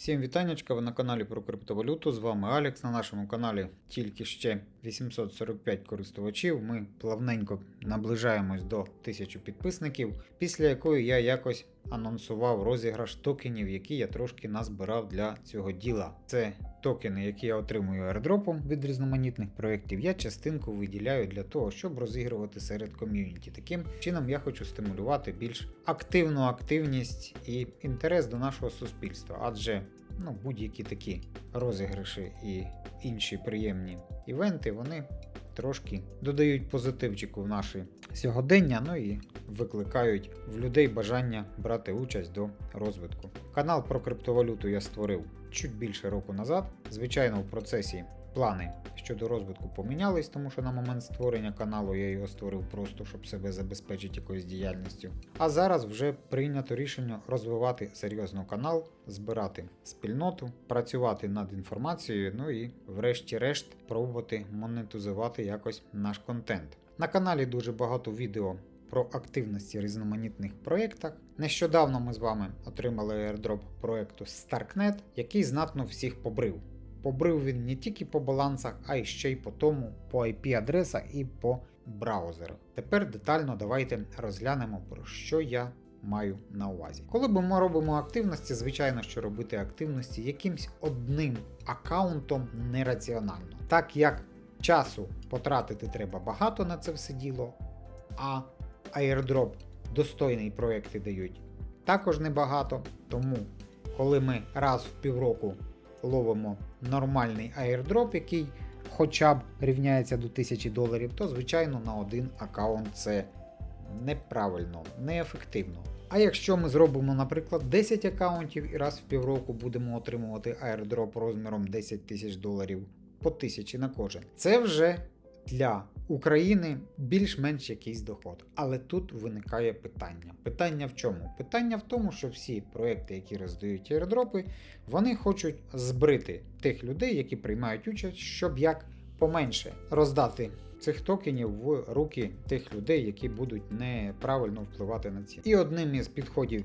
Всім вітаннячка, ви на каналі про криптовалюту. З вами Алекс. На нашому каналі тільки ще 845 користувачів. Ми плавненько наближаємось до 1000 підписників, після якої я якось анонсував розіграш токенів, які я трошки назбирав для цього діла. Це токени, які я отримую аирдропом від різноманітних проєктів. Я частинку виділяю для того, щоб розігрувати серед ком'юніті. Таким чином я хочу стимулювати більш активну активність і інтерес до нашого суспільства, адже ну, будь-які такі розіграші і інші приємні івенти, вони трошки додають позитивчику в наше сьогодення, ну і викликають в людей бажання брати участь до розвитку. Канал про криптовалюту я створив чуть більше року назад. Звичайно, в процесі плани щодо розвитку помінялись, тому що на момент створення каналу я його створив просто, щоб себе забезпечити якоюсь діяльністю. А зараз вже прийнято рішення розвивати серйозно канал, збирати спільноту, працювати над інформацією, ну і, врешті-решт, пробувати монетизувати якось наш контент. На каналі дуже багато відео про активності різноманітних проєктах. Нещодавно ми з вами отримали airdrop проєкту Starknet, який знатно всіх побрив. Побрив він не тільки по балансах, а й ще й по тому, по IP-адресах і по браузерах. Тепер детально давайте розглянемо, про що я маю на увазі. Коли ми робимо активності, звичайно, що робити активності якимсь одним аккаунтом нераціонально. Так як часу потратити треба багато на це все діло, а airdrop достойний проекти дають також небагато. Тому, коли ми раз в півроку ловимо нормальний airdrop, який хоча б рівняється до 1000 доларів, то звичайно на один аккаунт це неправильно, неефективно. А якщо ми зробимо, наприклад, 10 аккаунтів і раз в півроку будемо отримувати airdrop розміром 10 тисяч доларів по 1000 на кожен, це вже для України більш-менш якийсь доход. Але тут виникає питання. Питання в чому? Питання в тому, що всі проекти, які роздають airdropи, вони хочуть збрити тих людей, які приймають участь, щоб як поменше роздати цих токенів в руки тих людей, які будуть неправильно впливати на ціну. І одним із підходів.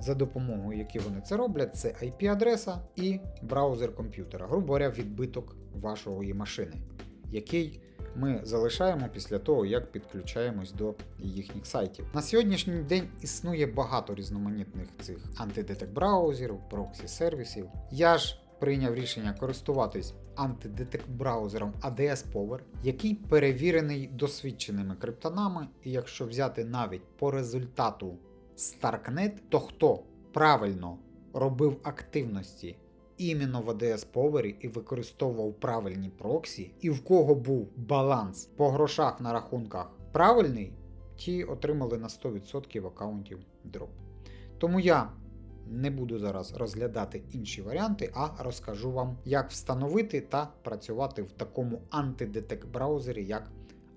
За допомогою, які вони це роблять, це IP-адреса і браузер комп'ютера, грубо говоря, відбиток вашої машини, який ми залишаємо після того, як підключаємось до їхніх сайтів. На сьогоднішній день існує багато різноманітних цих антидетек браузерів, проксі сервісів. Я ж прийняв рішення користуватись антидетект браузером ADS Power, який перевірений досвідченими криптонами, і якщо взяти навіть по результату Starknet, то хто правильно робив активності іменно в ADS Power і використовував правильні проксі, і в кого був баланс по грошах на рахунках правильний, ті отримали на 100% аккаунтів дроп. Тому я не буду зараз розглядати інші варіанти, а розкажу вам, як встановити та працювати в такому антидетек браузері, як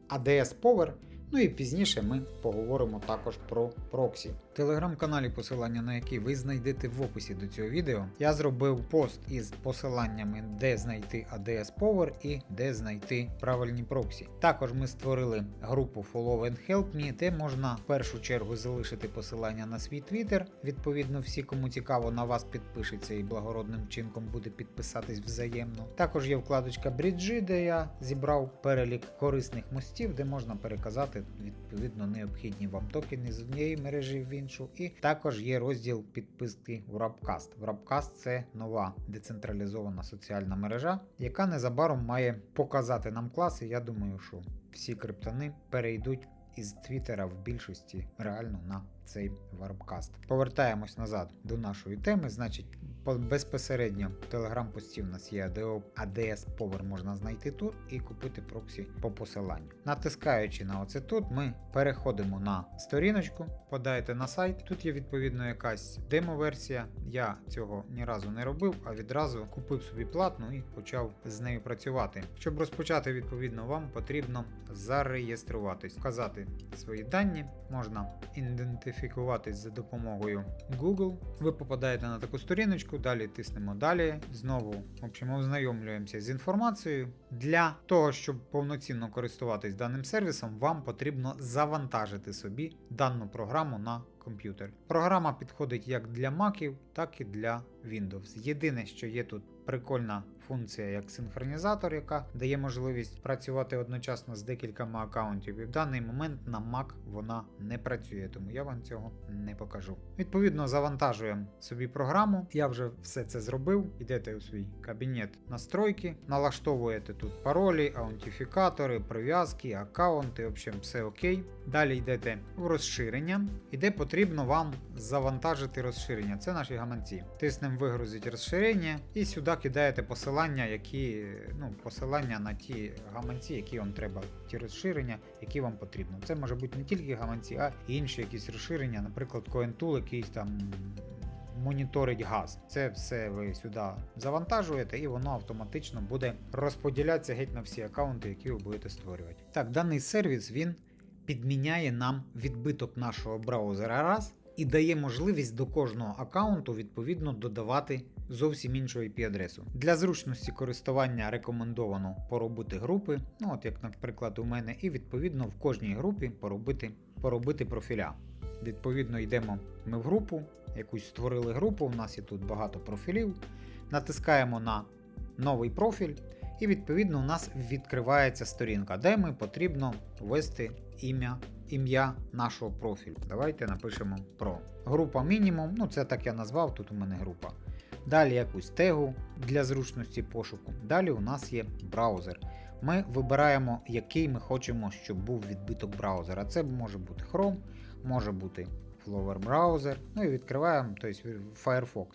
ADS Power. Ну і пізніше ми поговоримо також про проксі. В телеграм-каналі, посилання на який ви знайдете в описі до цього відео, я зробив пост із посиланнями, де знайти ADS Power і де знайти правильні проксі. Також ми створили групу Follow and Help Me, де можна в першу чергу залишити посилання на свій твіттер. Відповідно, всі, кому цікаво, на вас підпишеться і благородним чинком буде підписатись взаємно. Також є вкладочка Бріджі, де я зібрав перелік корисних мостів, де можна переказати відповідно необхідні вам токени з однієї мережі в іншу. І також є розділ підписки в Wrapcast. Wrapcast – це нова децентралізована соціальна мережа, яка незабаром має показати нам класи. Я думаю, що всі криптони перейдуть із Твіттера в більшості реально на цей Warpcast. Повертаємось назад до нашої теми. Значить, безпосередньо в телеграм-пості у нас є ADS Power можна знайти тут і купити проксі по посиланню. Натискаючи на оце тут, ми переходимо на сторіночку, подаєте на сайт. Тут є відповідно якась демо-версія. Я цього ні разу не робив, а відразу купив собі платну і почав з нею працювати. Щоб розпочати, відповідно, вам потрібно зареєструватись, вказати свої дані, можна ідентифікуватись за допомогою Google. Ви попадаєте на таку сторіночку, далі тиснемо далі. Знову в общем, ознайомлюємося з інформацією. Для того, щоб повноцінно користуватись даним сервісом, вам потрібно завантажити собі дану програму на комп'ютер. Програма підходить як для Macів, так і для Windows. Єдине, що є тут прикольна функція як синхронізатор, яка дає можливість працювати одночасно з декількома аккаунтів. І в даний момент на Mac вона не працює, тому я вам цього не покажу. Відповідно, завантажуємо собі програму. Я вже все це зробив. Йдете у свій кабінет настройки, налаштовуєте тут паролі, аутентифікатори, прив'язки, аккаунти, в общем, все окей. Далі йдете в розширення, і де потрібно вам завантажити розширення. Це наші гаманці. Тиснемо вигрузити розширення і сюди кидаєте посилання, які ну, посилання на ті гаманці, які вам треба, ті розширення, які вам потрібно. Це може бути не тільки гаманці, а й інші якісь розширення, наприклад, CoinTool, якийсь там. Моніторить газ. Це все ви сюди завантажуєте, і воно автоматично буде розподілятися геть на всі аккаунти, які ви будете створювати. Так, даний сервіс він підміняє нам відбиток нашого браузера раз і дає можливість до кожного аккаунту відповідно додавати зовсім іншу IP-адресу. Для зручності користування рекомендовано поробити групи, ну от як, наприклад, у мене, і відповідно в кожній групі поробити, поробити профіля. Відповідно, йдемо ми в групу, якусь створили групу, у нас є тут багато профілів. Натискаємо на новий профіль, і відповідно у нас відкривається сторінка, де ми потрібно ввести ім'я ім'я нашого профілю. Давайте напишемо про. Група мінімум, ну це так я назвав, тут у мене група. Далі якусь тегу для зручності пошуку. Далі у нас є браузер. Ми вибираємо, який ми хочемо, щоб був відбиток браузера. Це може бути Chrome, може бути Flower браузер. Ну і відкриваємо тобто Firefox.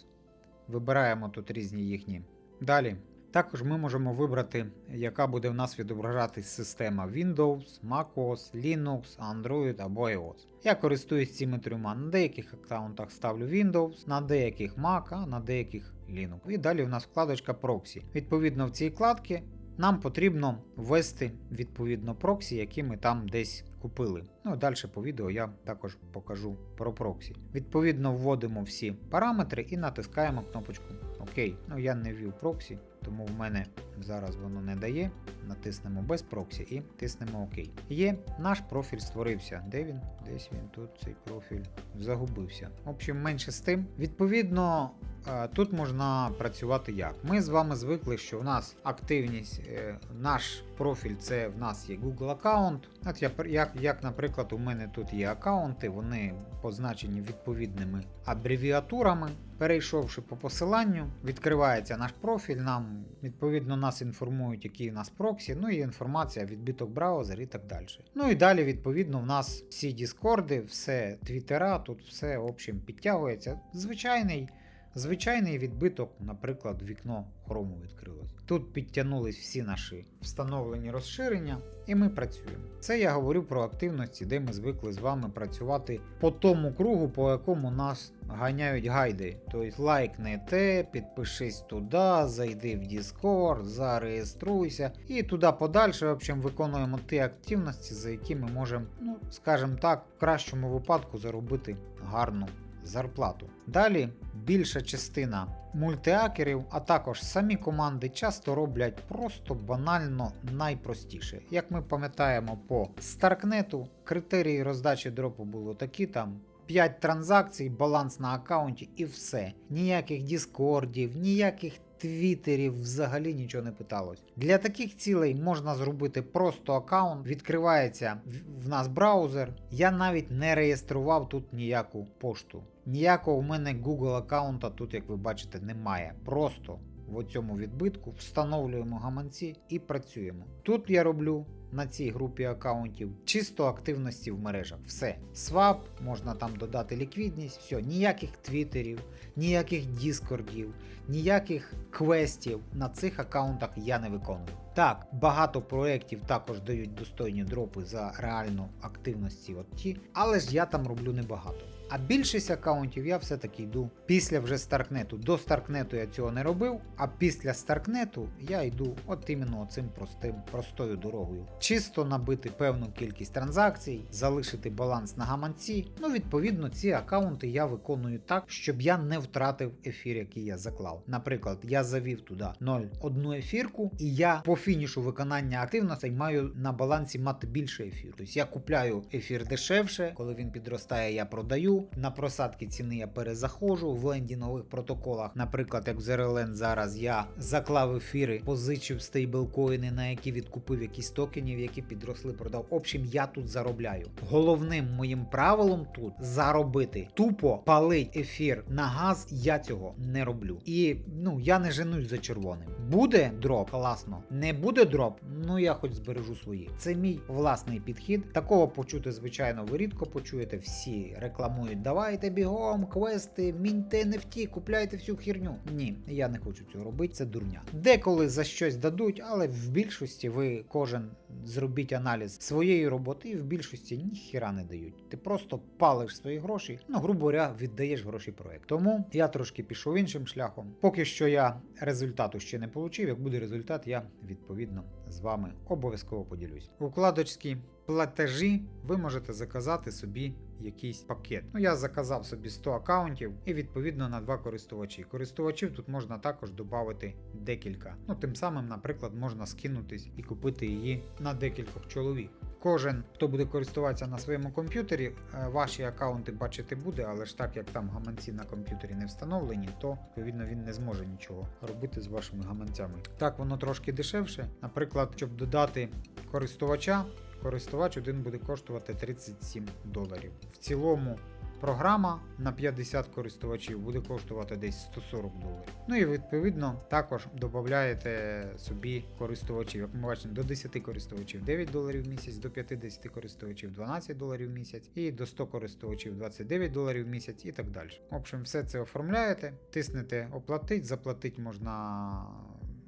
Вибираємо тут різні їхні. Далі. Також ми можемо вибрати, яка буде в нас відображатись система Windows, MacOS, Linux, Android або iOS. Я користуюсь цими трьома. На деяких аккаунтах ставлю Windows, на деяких Mac, а на деяких Linux. І далі у нас вкладочка Proxy. Відповідно, в цій вкладці нам потрібно ввести відповідно проксі, які ми там десь купили. Ну і далі по відео я також покажу про проксі. Відповідно, вводимо всі параметри і натискаємо кнопочку ОК. Ну я не ввів проксі, тому в мене зараз воно не дає. Натиснемо без проксі і тиснемо ОК. Є, наш профіль створився. Де він? Десь він тут цей профіль загубився. В общем, менше з тим. Відповідно. Е, Тут можна працювати як. Ми з вами звикли, що в нас активність, е, наш профіль це в нас є Google аккаунт. От я, як, як, наприклад, у мене тут є аккаунти, вони позначені відповідними абревіатурами. Перейшовши по посиланню, відкривається наш профіль, нам відповідно нас інформують, який у нас проксі, ну і інформація, відбиток браузер і так далі. Ну і далі, відповідно, в нас всі Діскорди, все Твіттера, тут все общем підтягується. Звичайний. Звичайний відбиток, наприклад, вікно Chrome відкрилось. Тут підтягнулись всі наші встановлені розширення, і ми працюємо. Це я говорю про активності, де ми звикли з вами працювати по тому кругу, по якому нас ганяють гайди. Тобто лайкни те, підпишись туди, зайди в Discord, зареєструйся і туди подальше в общем, виконуємо ті активності, за які ми можемо, ну, скажімо так, в кращому випадку заробити гарну зарплату. Далі більша частина мультиакерів, а також самі команди часто роблять просто банально найпростіше. Як ми пам'ятаємо по Старкнету, критерії роздачі дропу було такі там. 5 транзакцій, баланс на аккаунті і все. Ніяких діскордів, ніяких твіттерів взагалі нічого не питалось. Для таких цілей можна зробити просто аккаунт, відкривається в нас браузер. Я навіть не реєстрував тут ніяку пошту. Ніякого в мене Google аккаунта тут, як ви бачите, немає. Просто в цьому відбитку встановлюємо гаманці і працюємо. Тут я роблю на цій групі аккаунтів чисто активності в мережах. Все. Свап, можна там додати ліквідність, все, ніяких твіттерів, ніяких діскордів, ніяких квестів на цих аккаунтах я не виконую. Так, багато проєктів також дають достойні дропи за реальну активності от ті, але ж я там роблю небагато. А більшість аккаунтів я все-таки йду після вже Старкнету. До Старкнету я цього не робив, а після Старкнету я йду от іменно цим простим, простою дорогою. Чисто набити певну кількість транзакцій, залишити баланс на гаманці. Ну, відповідно, ці аккаунти я виконую так, щоб я не втратив ефір, який я заклав. Наприклад, я завів туди 0,1 ефірку, і я по фінішу виконання активностей маю на балансі мати більше ефіру. Тобто я купляю ефір дешевше, коли він підростає, я продаю. На просадки ціни я перезаходжу в лендінгових протоколах. Наприклад, як в ZRLN зараз я заклав ефіри, позичив стейблкоїни, на які відкупив якісь токенів, які підросли, продав. В общем, я тут заробляю. Головним моїм правилом тут заробити. Тупо палить ефір на газ. Я цього не роблю. І ну я не женусь за червоним. Буде дроп, класно. Не буде дроп, ну я хоч збережу свої. Це мій власний підхід. Такого почути, звичайно, ви рідко почуєте. Всі рекламують. Давайте бігом, квести, міньте NFT, купляйте всю херню. Ні, я не хочу цього робити. Це дурня. Деколи за щось дадуть, але в більшості ви кожен зробіть аналіз своєї роботи, і в більшості ніхіра не дають. Ти просто палиш свої гроші, ну, грубо говоря, віддаєш гроші проект. Тому я трошки пішов іншим шляхом. Поки що я результату ще не отримав. Як буде результат, я відповідно з вами обов'язково поділюсь. У вкладочці платежі ви можете заказати собі якийсь пакет. Ну, я заказав собі 100 аккаунтів і відповідно на два користувачі. Користувачів тут можна також додати декілька. Ну, тим самим, наприклад, можна скинутись і купити її на декількох чоловік. Кожен, хто буде користуватися на своєму комп'ютері, е, ваші аккаунти бачити буде, але ж так як там гаманці на комп'ютері не встановлені, то відповідно він не зможе нічого робити з вашими гаманцями. Так воно трошки дешевше. Наприклад, щоб додати користувача, користувач один буде коштувати 37 доларів. В цілому. Програма на 50 користувачів буде коштувати десь 140 доларів. Ну і відповідно також додаєте собі користувачів. Як ми бачимо, до 10 користувачів 9 доларів в місяць, до 50 користувачів 12 доларів в місяць, і до 100 користувачів 29 доларів в місяць і так далі. В общем, все це оформляєте, тиснете оплатить, заплатити можна.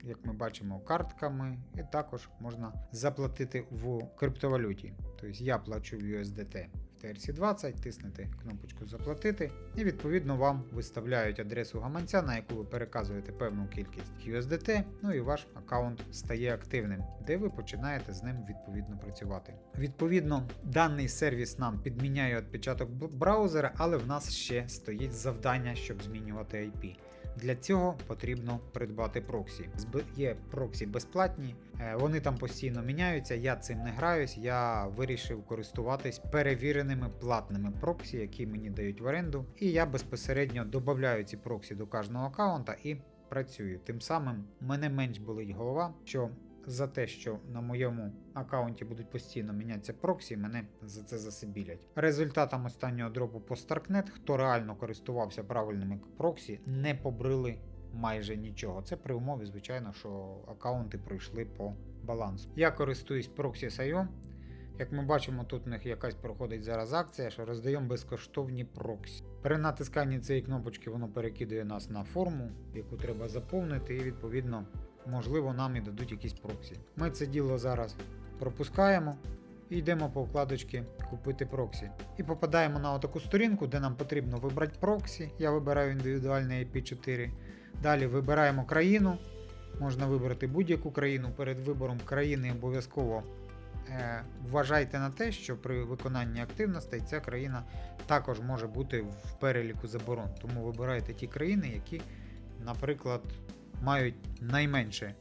Як ми бачимо, картками, і також можна заплатити в криптовалюті. Тобто я плачу в USDT в TRC20, тиснете кнопочку Заплатити, і відповідно вам виставляють адресу гаманця, на яку ви переказуєте певну кількість USDT, ну і ваш аккаунт стає активним, де ви починаєте з ним відповідно працювати. Відповідно, даний сервіс нам підміняє відпечаток браузера, але в нас ще стоїть завдання, щоб змінювати IP. Для цього потрібно придбати проксі. Є проксі безплатні, е, вони там постійно міняються. Я цим не граюсь. Я вирішив користуватись перевіреними платними проксі, які мені дають в оренду. І я безпосередньо додаю ці проксі до кожного аккаунта і працюю. Тим самим мене менш болить голова, що за те, що на моєму аккаунті будуть постійно мінятися проксі, мене за це засибілять. Результатом останнього дропу по Starknet, хто реально користувався правильними проксі, не побрили майже нічого. Це при умові, звичайно, що аккаунти пройшли по балансу. Я користуюсь Proxy.io. Як ми бачимо, тут у них якась проходить зараз акція, що роздаємо безкоштовні проксі. При натисканні цієї кнопочки воно перекидує нас на форму, яку треба заповнити, і відповідно можливо, нам і дадуть якісь проксі. Ми це діло зараз пропускаємо і йдемо по вкладочці Купити проксі. І попадаємо на таку сторінку, де нам потрібно вибрати проксі. Я вибираю індивідуальний IP4. Далі вибираємо країну. Можна вибрати будь-яку країну. Перед вибором країни обов'язково е, вважайте на те, що при виконанні активностей ця країна також може бути в переліку заборон. Тому вибирайте ті країни, які, наприклад, мають найменше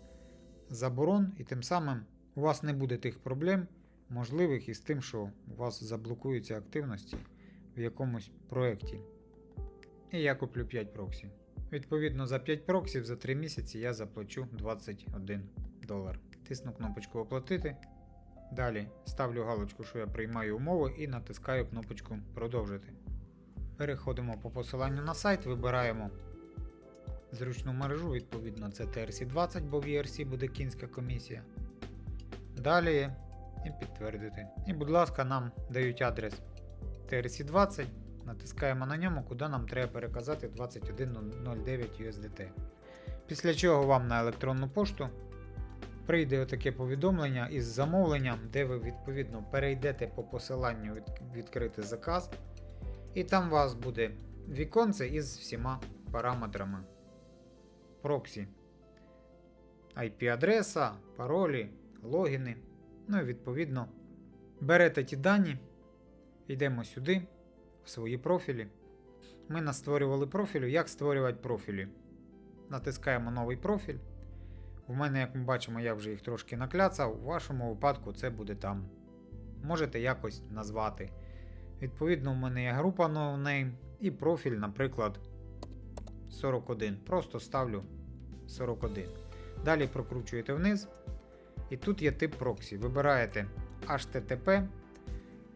заборон, і тим самим у вас не буде тих проблем, можливих із тим, що у вас заблокуються активності в якомусь проєкті. І я куплю 5 проксі. Відповідно, за 5 проксів за 3 місяці я заплачу 21 долар. Тисну кнопочку Оплатити. Далі ставлю галочку, що я приймаю умови, і натискаю кнопочку Продовжити. Переходимо по посиланню на сайт, вибираємо зручну мережу, відповідно, це TRC20, бо в ERC буде кінська комісія. Далі і підтвердити. І, будь ласка, нам дають адрес TRC20. Натискаємо на ньому, куди нам треба переказати 2109 USDT. Після чого вам на електронну пошту прийде отаке повідомлення із замовленням, де ви відповідно перейдете по посиланню від, відкрити заказ. І там у вас буде віконце із всіма параметрами проксі. IP-адреса, паролі, логіни. Ну і відповідно берете ті дані, йдемо сюди, в свої профілі. Ми настворювали профілі. Як створювати профілі? Натискаємо новий профіль. У мене, як ми бачимо, я вже їх трошки накляцав. У вашому випадку це буде там. Можете якось назвати Відповідно, в мене є група NoName і профіль, наприклад, 41. Просто ставлю 41. Далі прокручуєте вниз. І тут є тип проксі. Вибираєте HTTP.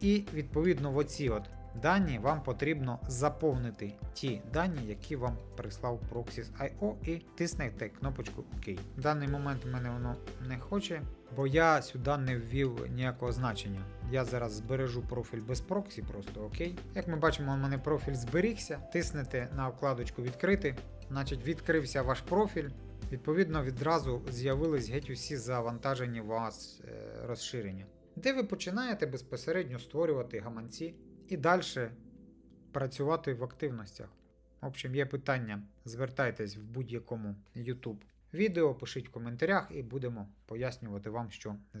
І відповідно в оці от дані вам потрібно заповнити ті дані, які вам прислав Proxys.io і тиснете кнопочку ОК. В даний момент мене воно не хоче, бо я сюди не ввів ніякого значення. Я зараз збережу профіль без проксі, просто ОК. Як ми бачимо, у мене профіль зберігся. Тиснете на вкладочку відкрити, значить відкрився ваш профіль. Відповідно, відразу з'явились геть усі завантажені вас е, розширення, де ви починаєте безпосередньо створювати гаманці і далі працювати в активностях. В общем, є питання, звертайтесь в будь-якому YouTube відео, пишіть в коментарях і будемо пояснювати вам, що не